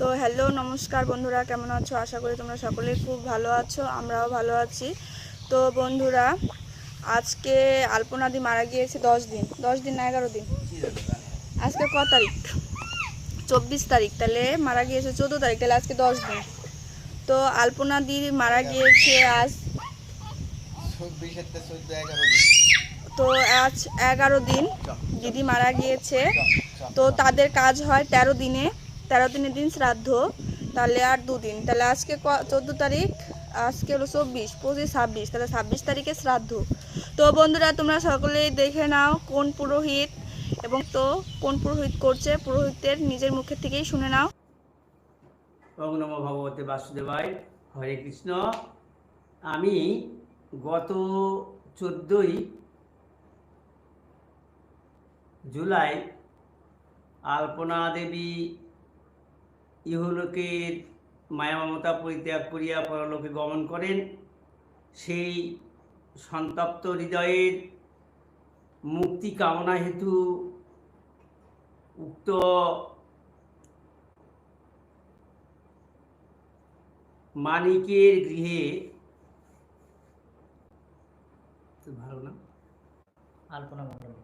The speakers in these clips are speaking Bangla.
তো হ্যালো নমস্কার বন্ধুরা কেমন আছো? আশা করি তোমরা সকলেই খুব ভালো আছো আমরাও ভালো আছি। তো বন্ধুরা আজকে আলপনাদি মারা গিয়েছে দশ দিন দশ দিন না এগারো দিন? আজকে ক তারিখ? চব্বিশ তারিখ তাহলে মারা গিয়েছে চোদ্দ তারিখ তাহলে আজকে দশ দিন। তো আলপনাদি মারা গিয়েছে আজ তে আজ এগারো দিন দিদি মারা গিয়েছে। তো তাদের কাজ হয় তেরো দিনে। তেরো দিনের দিন শ্রাদ্ধ, তাহলে আর দুদিন। তাহলে আজকে ক, চোদ্দ তারিখ, আজকে হলো চব্বিশ, পঁচিশ, ছাব্বিশ, তাহলে ছাব্বিশ তারিখে শ্রাদ্ধ। তো বন্ধুরা, তোমরা সকলেই দেখে নাও কোন পুরোহিত এবং তো কোন পুরোহিত করছে। পুরোহিতের নিজের মুখের থেকেই শুনে নাও। নম ভগবতে বাসুদেবায়। হরে কৃষ্ণ। আমি গত চোদ্দোই জুলাই আলপনা দেবী ইহলোকের মায়া মমতা পরিত্যাগ করিয়া পরলোকে গমন করেন। সেই সন্তপ্ত হৃদয়ের মুক্তি কামনা হেতু উক্ত মানিকের গৃহে ভালো না আলপনা মণ্ডল।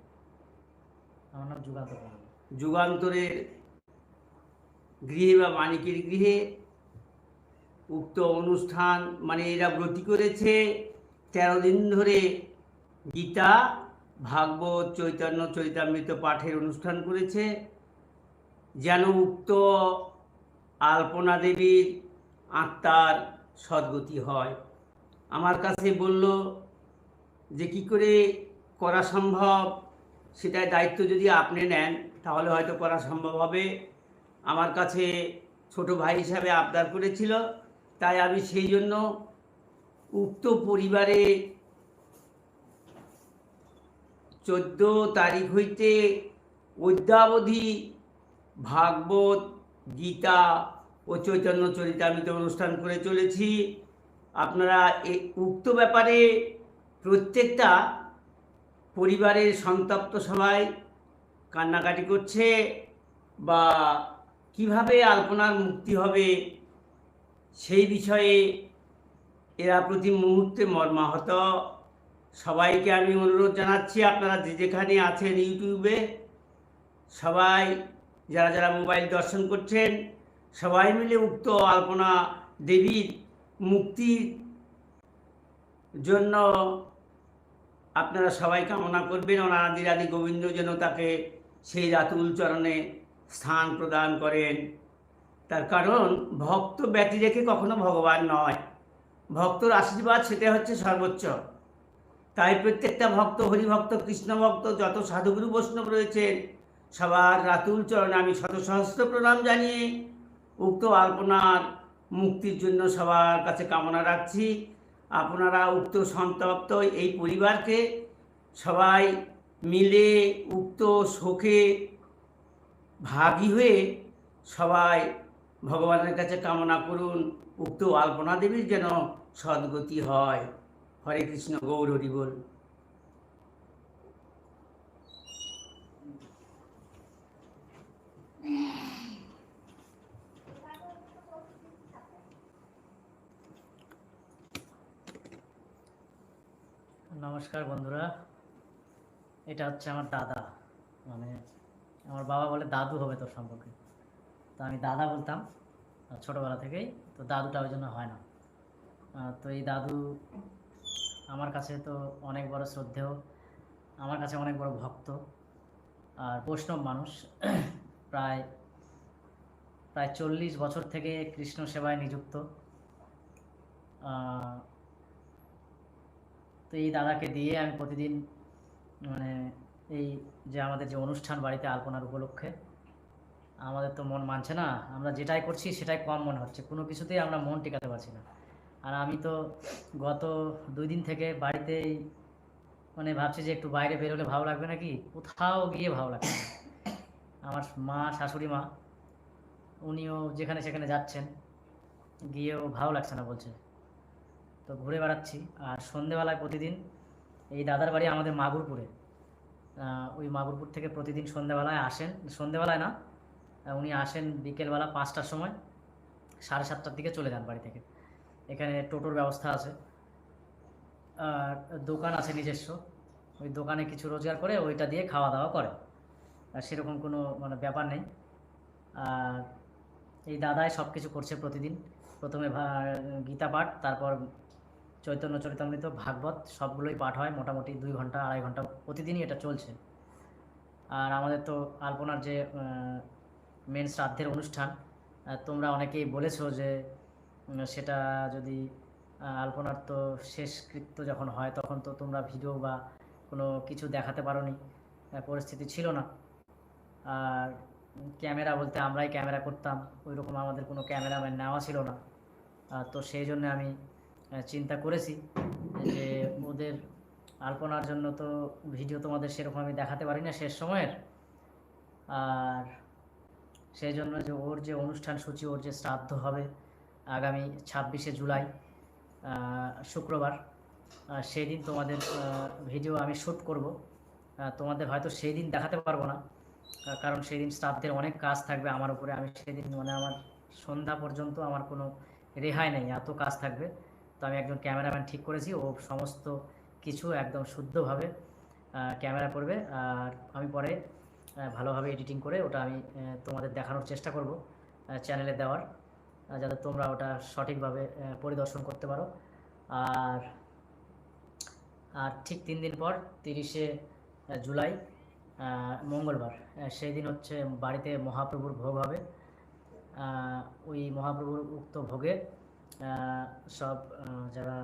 আমার নাম যুগান্ত মণ্ডল। যুগান্তরের গৃহে বা মানিকের গৃহে। উক্ত অনুষ্ঠান মানে এরা ব্রতী করেছে। তেরো দিন ধরে গীতা, ভাগবত, চৈতন্য চৈতামৃত পাঠের অনুষ্ঠান করেছে। যেন উক্ত আলপনা দেবীর আত্মার সদ্গতি হয়। আমার কাছে বলল যে কি করে করা সম্ভব? সেটার দায়িত্ব যদি আপনি নেন, তাহলে হয়তো করা সম্ভব হবে। আমার কাছে ছোট ভাই হিসাবে আবদার করেছিল। তাই আমি সেই জন্য উক্ত পরিবারে চোদ্দ তারিখ হইতে অদ্যাবধি ভাগবত, গীতা ও চৈতন্য চরিতামৃত অনুষ্ঠান করে চলেছি। আপনারা এ উক্ত ব্যাপারে প্রত্যেকটা পরিবারের সন্তপ্ত সবাই কান্নাকাটি করছে বা কীভাবে আলপনার মুক্তি হবে? সেই বিষয়ে এরা প্রতি মুহূর্তে মর্মাহত। সবাইকে আমি অনুরোধ জানাচ্ছি, আপনারা যে যেখানে আছেন ইউটিউবে, সবাই, যারা যারা মোবাইল দর্শন করছেন, সবাই মিলে উক্ত আলপনা দেবীর মুক্তির জন্য আপনারা সবাই কামনা করবেন। অনাদি আদি গোবিন্দ যেন তাকে সেই রাতুল চরণে স্থান প্রদান করেন। তার কারণ, ভক্ত ব্যতি রেখে কখনো ভগবান নয়। ভক্তর আশীর্বাদ সেটা হচ্ছে সর্বোচ্চ। তাই প্রত্যেকটা ভক্ত, হরিভক্ত কৃষ্ণ ভক্ত যত সাধুগুরু বৈষ্ণব রয়েছেন, সবার রাতুল চরণে আমি শত সহস্র প্রণাম জানিয়ে উক্ত আলপনার মুক্তির জন্য সবার কাছে কামনা রাখছি। আপনারা উক্ত সন্তপ্ত এই পরিবারকে সবাই মিলে উক্ত শোকে ভাগী হয়ে সবাই ভগবানের কাছে কামনা করুন, উক্ত আলপনা দেবীর যেন সদ্গতি হয়। হরে কৃষ্ণ, গৌর হরি বল। নমস্কার বন্ধুরা, এটা হচ্ছে আমার দাদা মানে আমার বাবা বলে, দাদু হবে তোর সম্পর্কে। তো আমি দাদা বলতাম ছোটবেলা থেকেই, তো দাদুটা ওই জন্য হয় না। তো এই দাদু আমার কাছে তো অনেক বড় শ্রদ্ধেয়, আমার কাছে অনেক বড় ভক্ত, আর বৈষ্ণব মানুষ। প্রায় প্রায় চল্লিশ বছর থেকে কৃষ্ণ সেবায় নিযুক্ত। তো এই দাদাকে দিয়ে আমি প্রতিদিন মানে এই যে আমাদের যে অনুষ্ঠান বাড়িতে আলপনার উপলক্ষে, আমাদের তো মন মানছে না। আমরা যেটাই করছি সেটাই কম মনে হচ্ছে। কোনো কিছুতেই আমরা মন টেকাতে পারছি না। আর আমি তো গত দুই দিন থেকে বাড়িতেই মানে ভাবছি যে একটু বাইরে বেরোলে ভালো লাগবে নাকি? কোথাও গিয়ে ভালো লাগবে না। আমার মা, শাশুড়ি মা, উনিও যেখানে সেখানে যাচ্ছেন, গিয়েও ভালো লাগছে না বলছে। তো ঘুরে বেড়াচ্ছি। আর সন্ধেবেলায় প্রতিদিন এই দাদার বাড়ি আমাদের মাগুরপুরে। ওই মাগুরপুর থেকে প্রতিদিন সন্ধ্যাবেলায় আসেন। সন্ধেবেলায় না উনি আসেন বিকেলবেলা পাঁচটার সময়, সাড়ে সাতটার দিকে চলে যান বাড়ি থেকে। এখানে টোটোর ব্যবস্থা আছে। আর দোকান আছে নিজস্ব। ওই দোকানে কিছু রোজগার করে ওইটা দিয়ে খাওয়া দাওয়া করে। আর সেরকম কোনো মানে ব্যাপার নেই। আর এই দাদাই সব কিছু করছে প্রতিদিন। প্রথমে গীতা পাঠ, তারপর চৈতন্য চরিতামৃত ভাগবত সবগুলোই পাঠ হয় মোটামুটি দুই ঘণ্টা আড়াই ঘণ্টা প্রতিদিনই এটা চলছে। আর আমাদের তো আলপনার যে মেন শ্রাদ্ধের অনুষ্ঠান তোমরা অনেকেই বলেছ যে সেটা যদি আলপনার তো শেষকৃত্য যখন হয় তখন তো তোমরা ভিডিও বা কোনো কিছু দেখাতে পারোনি আহ, পরিস্থিতি ছিল না। আর ক্যামেরা বলতে আমরাই ক্যামেরা করতাম ওই রকম আমাদের কোনো ক্যামেরাম্যান নেওয়া ছিল না। তো সেই জন্য আমি চিন্তা করেছি যে ওদের আলপনার জন্য তো ভিডিও তোমাদের সেরকম আমি দেখাতে পারি না শেষ সময়ের। আর সেই জন্য যে ওর যে অনুষ্ঠান সূচি, ওর যে শ্রাদ্ধ হবে আগামী ছাব্বিশে জুলাই শুক্রবার সেই দিন তোমাদের ভিডিও আমি শ্যুট করব। তোমাদের হয়তো সেই দিন দেখাতে পারব না কারণ সেই দিন স্টাফদের অনেক কাজ থাকবে আমার উপরে। আমি সেদিন মানে আমার সন্ধ্যা পর্যন্ত আমার কোনো রেহাই নেই, এত কাজ থাকবে। তো আমি একজন ক্যামেরাম্যান ঠিক করেছি, ও সমস্ত কিছু একদম শুদ্ধভাবে ক্যামেরা করবে, আর আমি পরে ভালোভাবে এডিটিং করে ওটা আমি তোমাদের দেখানোর চেষ্টা করব চ্যানেলে দেওয়ার যাতে তোমরা ওটা সঠিকভাবে পরিদর্শন করতে পারো। আর আর ঠিক তিন দিন পর, তিরিশে জুলাই মঙ্গলবার সেই দিন হচ্ছে বাড়িতে মহাপ্রভুর ভোগ হবে। ওই মহাপ্রভুর উক্ত ভোগে সব যারা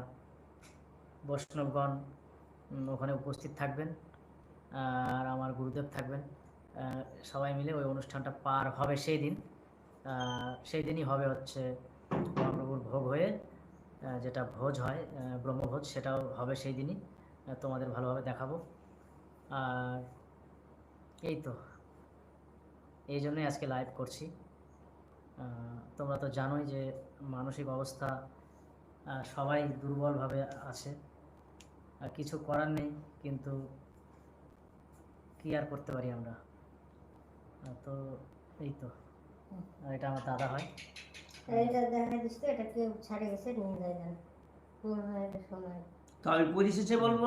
বৈষ্ণবগণ ওখানে উপস্থিত থাকবেন, আর আমার গুরুদেব থাকবেন সবাই মিলে ওই অনুষ্ঠানটা পার হবে সেই দিন। সেই দিনই হবে হচ্ছে মহাপ্রভুর ভোগ হয়ে যেটা ভোজ হয় ব্রহ্মভোজ, সেটাও হবে সেই দিনই তোমাদের ভালোভাবে দেখাবো। আর এই তো, এই জন্যই আজকে লাইভ করছি। তোমরা তো জানোই যে মানসিক অবস্থা সবাই দুর্বলভাবে আছে। আর কিছু করার নেই কিন্তু কি আর করতে পারি আমরা? তো এই তো। আর এটা আমার দাদা হয়। এটা দেখা দিস তো এটা কেউ ছাড়ে গেছে নিয়ে যায় না। মনে হয় পরিশেষে বলব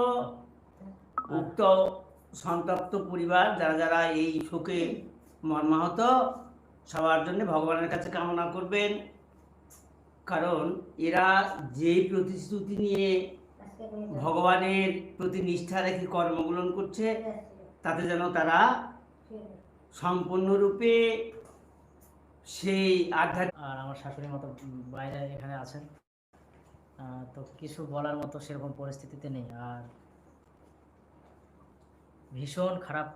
উক্ত সন্তপ্ত পরিবার যারা যারা এই শোকে মর্মাহত সবার জন্য ভগবানের কাছে কামনা করবেন কারণ এরা যে প্রতিশ্রুতি নিয়ে। ভগবানের প্রতি নিষ্ঠা রেখে কর্মগুলো করছে, তাতে যেন তারা সম্পূর্ণরূপে সেই আধ্যাত্মিক আর আমার শাশুড়ির মতো বাইরে এখানে আছেন তো কিছু বলার মতো সেরকম পরিস্থিতিতে নেই আর ভীষণ খারাপ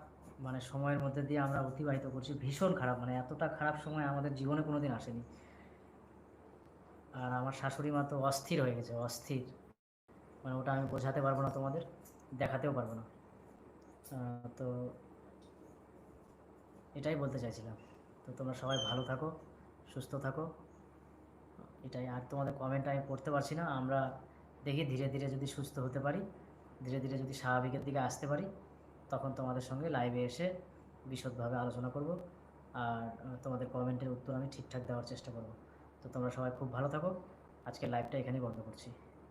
মানে সময়ের মধ্যে দিয়ে আমরা অতিবাহিত করছি। ভীষণ খারাপ মানে এতটা খারাপ সময় আমাদের জীবনে কোনোদিন আসেনি। আর আমার শাশুড়ি মা তো অস্থির হয়ে গেছে, অস্থির। মানে ওটা আমি বোঝাতে পারব না তোমাদের, দেখাতেও পারব না। তো এটাই বলতে চাইছিলাম। তো তোমরা সবাই ভালো থাকো, সুস্থ থাকো। এটাই, আর তোমাদের কমেন্ট আমি পড়তে পারছি না, আমরা দেখি ধীরে ধীরে যদি সুস্থ হতে পারি, ধীরে ধীরে যদি স্বাভাবিকের দিকে আসতে পারি। তখন তোমাদের সঙ্গে লাইভে এসে বিশদভাবে আলোচনা করব। আর তোমাদের কমেন্টের উত্তর আমি ঠিকঠাক দেওয়ার চেষ্টা করব। তো তোমরা সবাই খুব ভালো থাকো। আজকে লাইভটা এখানেই বন্ধ করছি।